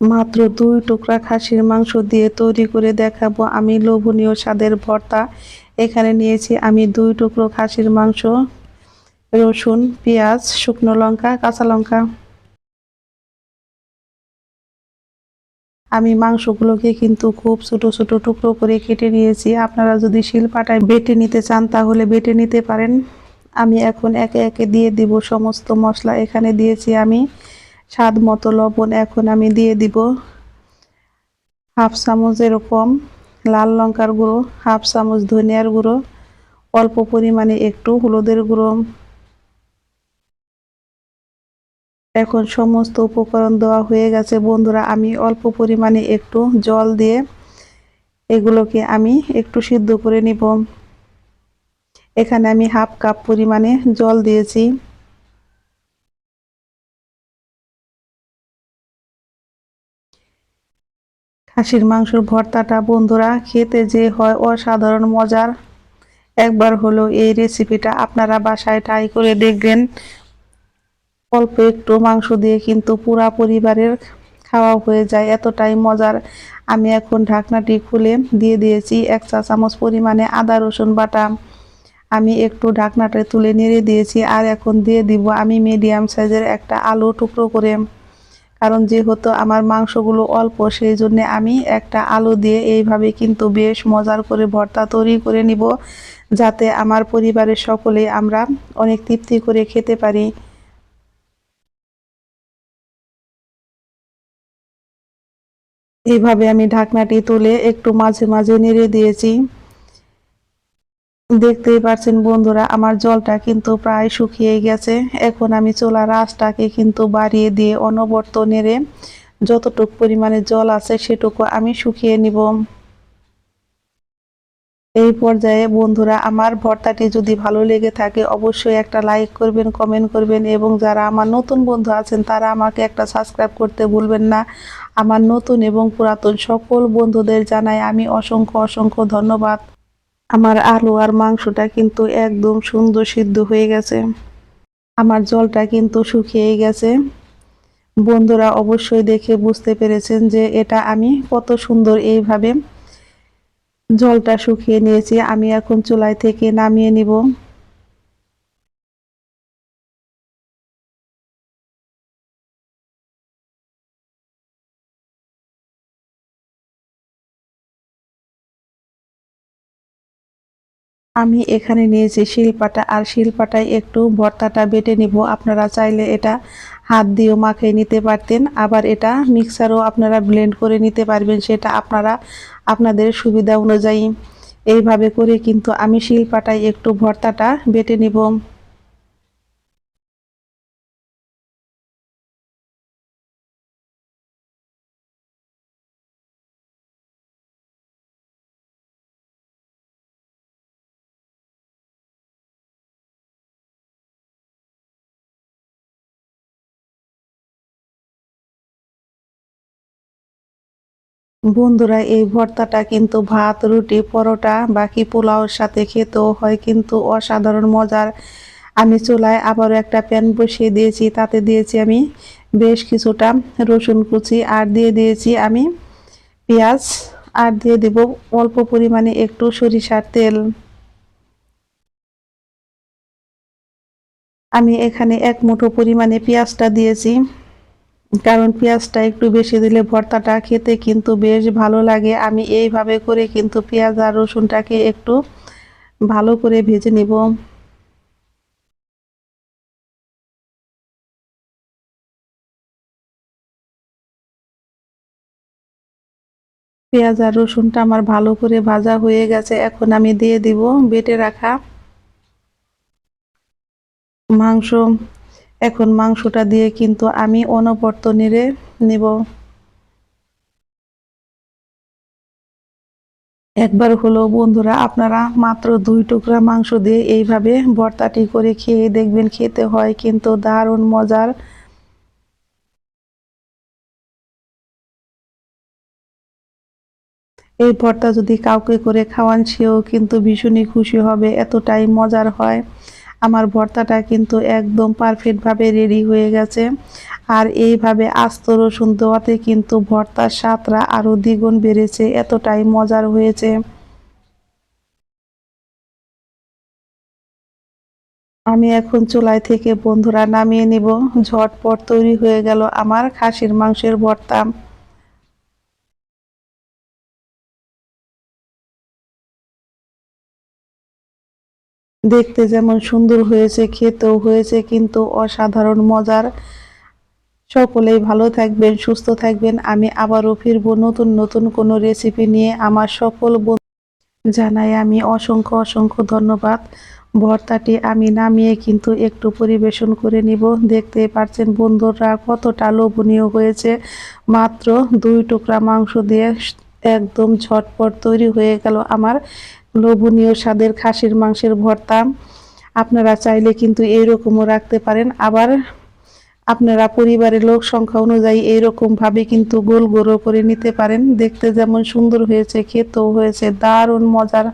মাত্র দুই টুকরা খাসির মাংস দিয়ে তৈরি করে দেখাবো। আমি লোভনীয় স্বাদের ভর্তা। এখানে নিয়েছি আমি দুই টুকরো খাসির মাংস, রসুন, পেঁয়াজ, শুকনো লঙ্কা, কাঁচা লঙ্কা। আমি মাংসগুলোকে কিন্তু খুব ছোট ছোট টুকরো করে কেটে নিয়েছি। আপনারা যদি শিলপাটায় বেটে নিতে চান, তাহলে বেটে নিতে পারেন। আমি এখন একে একে দিয়ে দিব সমস্ত মশলা। এখানে দিয়েছি আমি স্বাদ মতো লবণ এখন আমি দিয়ে দিব হাফ চামচ এরকম লাল লঙ্কার গুঁড়ো, হাফ চামচ ধনিয়ার গুঁড়ো, অল্প পরিমাণে একটু হলুদের গুঁড়ো। এখন সমস্ত উপকরণ দেওয়া হয়ে গেছে। বন্ধুরা, আমি অল্প পরিমাণে একটু জল দিয়ে এগুলোকে আমি একটু সিদ্ধ করে নিব। এখানে আমি হাফ কাপ পরিমাণে জল দিয়েছি। খাসির মাংসর ভর্তাটা, বন্ধুরা, খেতে যে হয় অসাধারণ মজার। একবার হলো এই রেসিপিটা আপনারা বাসায় ট্রাই করে দেখবেন। অল্প একটু মাংস দিয়ে কিন্তু পুরা পরিবারের খাওয়া হয়ে যায়, এতটাই মজার। আমি এখন ঢাকনাটি খুলে দিয়ে দিয়েছি এক চা চামচ পরিমাণে আদা, রসুন বাটা। আমি একটু ঢাকনাটা তুলে নেড়ে দিয়েছি আর এখন দিয়ে দিব আমি মিডিয়াম সাইজের একটা আলু টুকরো করে। কারণ যেহেতু আমার মাংসগুলো অল্প সেই জন্য আমি একটা আলু দিয়ে এইভাবে কিন্তু বেশ মজার করে ভর্তা তৈরি করে নিব, যাতে আমার পরিবারের সকলে আমরা অনেক তৃপ্তি করে খেতে পারি। এইভাবে আমি ঢাকনাটি তুলে একটু মাঝে মাঝে নেড়ে দিয়েছি। দেখতেই পাচ্ছেন বন্ধুরা, আমার জলটা কিন্তু প্রায় শুকিয়ে গেছে। এখন আমি চোলার আঁচটাকে কিন্তু বাড়িয়ে দিয়ে অনবর্ত নেড়ে যতটুকু পরিমাণে জল আছে সেটুকু আমি শুকিয়ে নিব। এই পর্যায়ে বন্ধুরা, আমার ভর্তাটি যদি ভালো লেগে থাকে অবশ্যই একটা লাইক করবেন, কমেন্ট করবেন এবং যারা আমার নতুন বন্ধু আছেন তারা আমাকে একটা সাবস্ক্রাইব করতে ভুলবেন না। আমার নতুন এবং পুরাতন সকল বন্ধুদের জানাই আমি অসংখ্য অসংখ্য ধন্যবাদ। আমার আলু আর মাংসটা কিন্তু একদম সুন্দর সিদ্ধ হয়ে গেছে। আমার জলটা কিন্তু শুকিয়ে গেছে। বন্ধুরা অবশ্যই দেখে বুঝতে পেরেছেন যে এটা আমি কত সুন্দর এইভাবে জলটা শুকিয়ে নিয়েছি। আমি এখন চুলাই থেকে নামিয়ে নিব। আমি এখানে নিয়েছি শিলপাটা, আর শিলপাটায় একটু ভর্তাটা বেটে নিব। আপনারা চাইলে এটা হাত দিয়েও মাখিয়ে নিতে পারতেন। আবার এটা মিক্সারও আপনারা ব্লেন্ড করে নিতে পারবেন, সেটা আপনারা আপনাদের সুবিধা অনুযায়ী। এইভাবে করে কিন্তু আমি শিলপাটায় একটু ভর্তাটা বেটে নিব। বন্ধুরা, এই ভর্তাটা কিন্তু ভাত, রুটি, পরোটা, বাকি পোলাওর সাথে খেতেও হয় কিন্তু অসাধারণ মজার। আমি চুলায় আবারও একটা প্যান বসিয়ে দিয়েছি, তাতে দিয়েছি আমি বেশ কিছুটা রসুন কুচি আর দিয়ে দিয়েছি আমি পেঁয়াজ আর দিয়ে দেব অল্প পরিমাণে একটু সরিষার তেল। আমি এখানে এক মুঠো পরিমাণে পেঁয়াজটা দিয়েছি। কারণ পেঁয়াজটা একটু বেশি দিলে ভর্তাটা খেতে কিন্তু বেশ ভালো লাগে। আমি এইভাবে করে কিন্তু পেঁয়াজ আর রসুনটাকে একটু ভালো করে ভেজে নেব। পেঁয়াজ আর রসুনটা আমার ভালো করে ভাজা হয়ে গেছে, এখন আমি দিয়ে দিব বেটে রাখা মাংস। এখন মাংসটা দিয়ে কিন্তু আমি অনবর্ত নেড়ে নেব। একবার হলো, বন্ধুরা, আপনারা মাত্র দুই টুকরা মাংস দিয়ে এইভাবে ভর্তাটি করে খেয়ে দেখবেন, খেতে হয় কিন্তু দারুণ মজার। এই ভর্তা যদি কাউকে করে খাওয়ান, সেও কিন্তু ভীষণই খুশি হবে, এতটাই মজার হয়। আমার ভর্তাটা কিন্তু একদম পারফেক্টভাবে রেডি হয়ে গেছে। আর এইভাবে আস্ত রসুন দেওয়াতে কিন্তু ভর্তার স্বাদটা আরও দ্বিগুণ বেড়েছে, এতটাই মজার হয়েছে। আমি এখন চুলাই থেকে বন্ধুরা নামিয়ে নিব। ঝটপট তৈরি হয়ে গেল আমার খাসির মাংসের ভর্তা। দেখতে যেমন সুন্দর হয়েছে, খেতেও হয়েছে, কিন্তু অসাধারণ মজার। সকলেই ভালো থাকবেন, সুস্থ থাকবেন। আমি আবারও ফিরবো নতুন নতুন কোনো রেসিপি নিয়ে আমার সকল বন্ধু জানাই আমি অসংখ্য অসংখ্য ধন্যবাদ। ভর্তাটি আমি নামিয়ে কিন্তু একটু পরিবেশন করে নিব। দেখতে পাচ্ছেন বন্ধুরা কতটা লোভনীয় হয়েছে। মাত্র দুই টুকরা মাংস দিয়ে একদম ঝটপট তৈরি হয়ে গেল আমার লোভনীয় স্বাদের খাসির মাংসের ভর্তা। আপনারা চাইলে কিন্তু এইরকমও রাখতে পারেন। আবার আপনারা পরিবারের লোক সংখ্যা অনুযায়ী এইরকম ভাবে কিন্তু গোল গোল করে নিতে পারেন। দেখতে যেমন সুন্দর হয়েছে, খেতেও হয়েছে, দারুণ মজার